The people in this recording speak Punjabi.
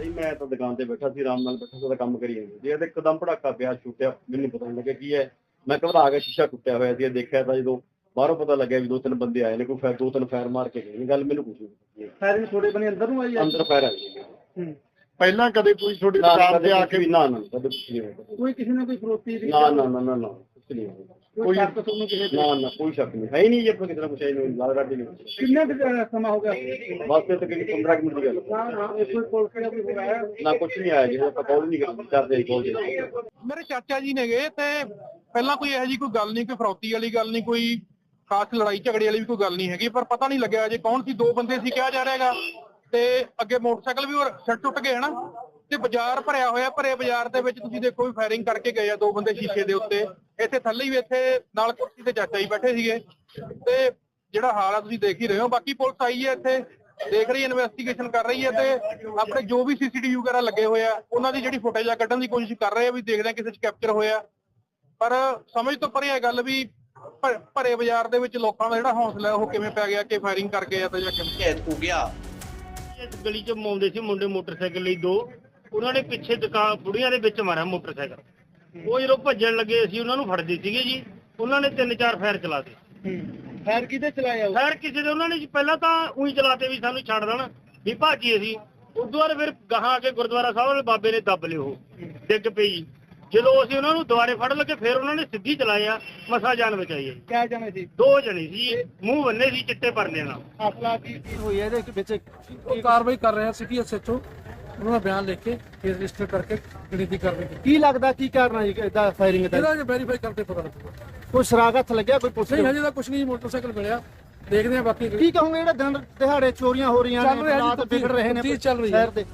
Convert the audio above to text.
ਸਹੀ ਮੈਂ ਤਾਂ ਦੁਕਾਨ ਤੇ ਬੈਠਾ ਸੀ ਆਰਾਮ ਨਾਲ ਬੈਠਾ ਸੀ ਉਹਦਾ ਕੰਮ ਕਰੀ ਜਾਂਦਾ ਜੇ ਇਹਦੇ ਇੱਕਦਮ ਭੜਾਕਾ ਪਿਆ ਛੁੱਟਿਆ ਮੈਨੂੰ ਪਤਾ ਨਹੀਂ ਲੱਗਿਆ ਕੀ ਹੈ। ਮੈਂ ਘਬਰਾ ਕੇ ਸ਼ੀਸ਼ਾ ਟੁੱਟਿਆ ਹੋਇਆ ਸੀ ਇਹ ਦੇਖਿਆ ਤਾਂ ਜਦੋਂ ਬਾਹਰੋਂ ਪਤਾ ਲੱਗਿਆ ਵੀ ਦੋ ਤਿੰਨ ਬੰਦੇ ਆਏ ਨੇ ਕੋਈ ਫਾਇਰ ਦੋ ਤਿੰਨ ਫਾਇਰ ਮਾਰ ਕੇ ਗਏ ਨੇ ਗੱਲ ਮੈਨੂੰ ਕੁਝ ਨਹੀਂ ਫਾਇਰਿੰਗ ਛੋੜੇ ਬਣੇ ਅੰਦਰ ਨੂੰ ਆਈ ਹੈ? ਅੰਦਰ ਫਾਇਰ ਆ ਗਈ ਹੂੰ। ਪਹਿਲਾਂ ਕਦੇ ਕੋਈ ਤੁਹਾਡੀ ਦੁਕਾਨ ਤੇ ਆ ਕੇ ਨਾ ਨਾ ਕਦੇ ਕੋਈ ਕਿਸੇ ਨੇ ਕੋਈ ਫਰੋਤੀ ਨਾ ਨਾ ਨਾ ਨਾ। ਕੋਈ ਸ਼ੱਕ ਤੁਹਾਨੂੰ ਕਿਸੇ ਤੇ? ਨਾ ਨਾ ਕੋਈ ਸ਼ੱਕ ਨਹੀਂ। ਹੈ ਹੀ ਨਹੀਂ ਜੇ ਆਪਾਂ ਕਿਤੇ ਨਾ ਕੁਛ ਹੈ ਹੀ ਨਹੀਂ ਲਾਲ ਰਾਡੀ ਨਹੀਂ ਕਿੰਨਾ ਕੁ, ਸਮਾਂ ਹੋ ਗਿਆ? ਬਸ ਤੇ ਤਕਰੀਬਨ 15 ਕੁ ਮਿੰਟ ਦੀ ਗੱਲ ਹੈ। ਨਾ ਨਾ ਇਹ ਕੋਈ ਪੁਲਿਸ ਦਾ ਕੋਈ ਹੋਇਆ ਨਾ ਕੁਛ ਨਹੀਂ ਆਇਆ ਜੀ ਆਪਾਂ ਕਾਲ ਨਹੀਂ ਕਰਦੇ ਕਰਦੇ। ਕਾਲ ਮੇਰੇ ਚਾਚਾ ਜੀ ਨੇਗੇ ਤੇ ਪਹਿਲਾਂ ਕੋਈ ਇਹੋ ਜੀ ਕੋਈ ਗੱਲ ਨਹੀਂ ਕੋਈ ਫਰੌਤੀ ਵਾਲੀ ਗੱਲ ਨਹੀਂ ਕੋਈ ਖਾਸ ਲੜਾਈ ਝਗੜੇ ਵਾਲੀ ਵੀ ਕੋਈ ਗੱਲ ਨਹੀਂ ਹੈਗੀ ਪਰ ਪਤਾ ਨਹੀਂ ਲੱਗਿਆ ਜੇ ਕੌਣ ਸੀ ਦੋ ਬੰਦੇ ਸੀ ਕਿਹਾ ਜਾ ਰਿਹਾ ਹੈਗਾ। ਤੇ ਅੱਗੇ ਮੋਟਰਸਾਈਕਲ ਵੀ ਹੋਰ ਛੱਡ ਟੁੱਟ ਗਏ ਹਨਾ? ਤੇ ਬਾਜ਼ਾਰ ਭਰਿਆ ਹੋਇਆ ਭਰੇ ਬਾਜ਼ਾਰ ਦੇ ਵਿੱਚ ਤੁਸੀਂ ਦੇਖੋ ਵੀ ਫਾਇਰਿੰਗ ਕਰਕੇ ਗਏ ਆ ਦੋ ਬੰਦੇ ਸ਼ੀਸ਼ੇ ਦੇ ਉੱਤੇ। ਇੱਥੇ ਥੱਲੇ ਵੀ ਇੱਥੇ ਨਾਲ ਕੁਰਸੀ ਤੇ ਚਾਚਾ ਜੀ ਬੈਠੇ ਸੀਗੇ। ਤੇ ਜਿਹੜਾ ਹਾਲ ਆ ਤੁਸੀਂ ਦੇਖ ਹੀ ਰਹੇ ਹੋ। ਬਾਕੀ ਪੁਲਿਸ ਆਈ ਹੈ ਇੱਥੇ ਦੇਖ ਰਹੀ ਹੈ ਇਨਵੈਸਟੀਗੇਸ਼ਨ ਕਰ ਰਹੀ ਹੈ ਤੇ ਆਪਣੇ ਜੋ ਵੀ ਸੀਸੀਟੀਵੀ ਵਗੈਰਾ ਲੱਗੇ ਹੋਏ ਆ ਉਹਨਾਂ ਦੀ ਜਿਹੜੀ ਫੁਟੇਜ ਆ ਕੱਢਣ ਦੀ ਕੋਸ਼ਿਸ਼ ਕਰ ਰਹੇ ਆ ਵੀ ਦੇਖਦੇ ਆ ਕਿਸੇ ਚ ਕੈਪਚਰ ਹੋਇਆ। ਪਰ ਸਮਝ ਤੋਂ ਪਰੇ ਇਹ ਗੱਲ ਵੀ ਭਰੇ ਬਾਜ਼ਾਰ ਦੇ ਵਿੱਚ ਲੋਕਾਂ ਦਾ ਜਿਹੜਾ ਹੌਸਲਾ ਹੈ ਉਹ ਕਿਵੇਂ ਪੈ ਗਿਆ ਕਿ ਫਾਇਰਿੰਗ ਕਰਕੇ ਆ ਤਾਂ ਜਾਂ ਕਿਵੇਂ? ਕੈਦ ਹੋ ਗਿਆ। ਇਸ ਗਲੀ ਚ ਆਉਂਦੇ ਸੀ ਮੁੰਡੇ ਮੋਟਰਸਾਈਕਲ ਲਈ ਦੋ। ਉਹਨਾਂ ਨੇ ਪਿੱਛੇ ਦੁਕਾਨ ਬੁੜੀਆਂ ਦੇ ਵਿੱਚ ਮਾਰਿਆ ਮੋਟਰਸਾਈਕਲ। ਉਹ ਜਦੋਂ ਭੱਜਣ ਲੱਗੇ ਅਸੀਂ ਉਹਨਾਂ ਨੂੰ ਫੜਦੇ ਸੀਗੇ ਜੀ। ਉਹਨਾਂ ਨੇ ਤਿੰਨ ਚਾਰ ਫਾਇਰ ਚਲਾਤੇ ਫਾਇਰ ਕਿਹਦੇ ਚਲਾਇਆ ਉਹ? ਫਾਇਰ ਕਿਸੇ ਦੇ ਉਹਨਾਂ ਨੇ ਜੀ ਪਹਿਲਾਂ ਤਾਂ ਉਹੀ ਚਲਾਤੇ ਵੀ ਸਾਨੂੰ ਛੱਡ ਦੇਣ ਵੀ ਭਾਜੀ ਅਸੀਂ। ਉਦੋਂ ਬਾਅਦ ਫਿਰ ਗਾਹਾਂ ਆ ਕੇ ਗੁਰਦੁਆਰਾ ਸਾਹਿਬ ਵਾਲੇ ਬਾਬੇ ਨੇ ਦੱਬ ਲਿਓ ਡਿੱਗ ਪਈ। ਜਦੋਂ ਅਸੀਂ ਉਹਨਾਂ ਨੂੰ ਦੁਬਾਰੇ ਫੜ ਲੱਗੇ ਫਿਰ ਉਹਨਾਂ ਨੇ ਸਿੱਧੀ ਚਲਾਇਆ ਮਸਾ ਜਾਨ ਬਚਾਈ ਹੈ। ਕਿਆ ਜਾਣੇ ਸੀ? ਦੋ ਜਣੇ ਸੀ ਮੂੰਹ ਬੰਨੇ ਸੀ ਚਿੱਟੇ ਪਰਨੇ ਨਾਲ। ਹਸਲਾ ਕੀ ਕੀ ਹੋਈ ਹੈ ਇਹਦੇ ਵਿੱਚ? ਉਹ ਕਾਰਵਾਈ ਕਰ ਰਹੇ ਸਿਟੀ ਐਸਐਚਓ ਉਹਨਾਂ ਦਾ ਬਿਆਨ ਲਿਖ ਕੇ ਕੇਸ ਰਜਿਸਟਰ ਕਰਕੇ ਗਣਿਤੀ ਕਾਰਵਾਈ ਕੀਤੀ। ਕੀ ਲੱਗਦਾ ਕੀ ਕਾਰਨ ਹੈ ਜੀ ਇਦਾਂ ਫਾਇਰਿੰਗ ਦਾ ਇਹਦਾ ਜੇ ਵੈਰੀਫਾਈ ਕਰਦੇ ਪਤਾ ਲੱਗੂਗਾ। ਕੋਈ ਸਰਾਗ ਹੱਥ ਲੱਗਿਆ ਕੋਈ ਪੁਲਿਸ ਨਹੀਂ ਹਜੇ ਤਾਂ ਕੁਝ ਨਹੀਂ ਮੋਟਰਸਾਈਕਲ ਮਿਲਿਆ। ਦੇਖਦੇ ਆ ਬਾਕੀ ਕੀ ਕਹੋਗੇ ਜਿਹੜਾ ਦਿਨ ਦਿਹਾੜੇ ਚੋਰੀਆਂ ਹੋ ਰਹੀਆਂ ਜੀ ਹਾਲਾਤ ਵਿਗੜ ਰਹੇ ਨੇ। ਸ਼ਹਿਰ ਦੇ।